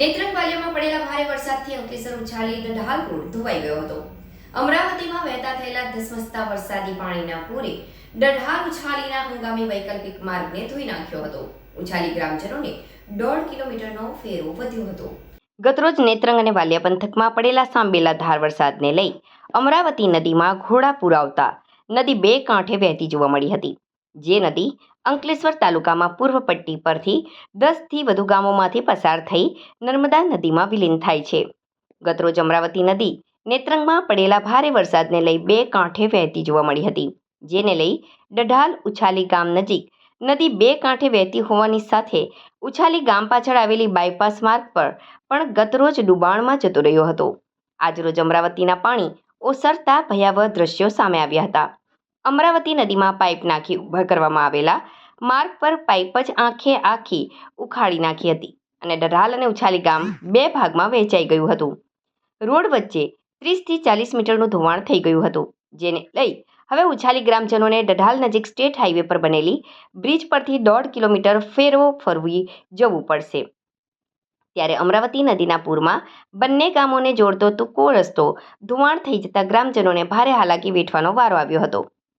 નેત્રંગ પડેલા ભારે વરસાદથી અંકલેશ્વર ઉછાલી ડઢાલ રોડ ધોવાઈ ગયો હતો. અમરાવતીમાં વહેતા થયેલા ધસમસતા વરસાદી પાણીના પૂરે ડઢાલ ઉછાલીના હંગામી વૈકલ્પિક માર્ગને ધોઈ નાખ્યો હતો. ઉછાલી ગ્રામજનોને દોઢ કિલોમીટરનો ફેરો વધ્યો હતો. ગતરોજ નેત્રંગ અને વાલિયા પંથકમાં પડેલા સાંબેલા ધાર વરસાદને લઈ અમરાવતી નદીમાં ઘોડા પુરાવતા નદી બે કાંઠે વહેતી જોવા મળી હતી. જે નદી અંકલેશ્વર તાલુકામાં પૂર્વ પટ્ટી પરથી દસથી વધુ ગામોમાંથી પસાર થઈ નર્મદા નદીમાં વિલીન થાય છે. ગતરોજ અમરાવતી નદી નેત્રંગમાં પડેલા ભારે વરસાદને લઈ બે કાંઠે વહેતી જોવા મળી હતી, જેને લઈ ડઢાલ ઉછાલી ગામ નજીક નદી બે કાંઠે વહેતી હોવાની સાથે ઉછાલી ગામ પાછળ આવેલી બાયપાસ માર્ગ પર પણ ગતરોજ ડુબાણમાં જતો રહ્યો હતો. આજરોજ અમરાવતીના પાણી ઓસરતા ભયાવહ દ્રશ્યો સામે આવ્યા હતા. અમરાવતી નદીમાં પાઇપ નાખી ઊભા કરવામાં આવેલા માર્ગ પર પાઇપ જ આંખે આખી ઉખાડી નાખી હતી અને ડઢાલ અને ઉછાલી ગામ બે ભાગમાં વહેંચાઈ ગયું હતું. રોડ વચ્ચે ત્રીસથી ચાલીસ મીટરનું ધોવાણ થઈ ગયું હતું, જેને લઈ હવે ઉછાલી ગ્રામજનોને ડઢાલ નજીક સ્ટેટ હાઈવે પર બનેલી બ્રિજ પરથી દોઢ કિલોમીટર ફેરવો ફરવી જવું પડશે. ત્યારે અમરાવતી નદીના પૂરમાં બંને ગામોને જોડતો ટૂંકો રસ્તો ધોવાણ થઈ જતા ગ્રામજનોને ભારે હાલાકી વેઠવાનો વારો આવ્યો હતો.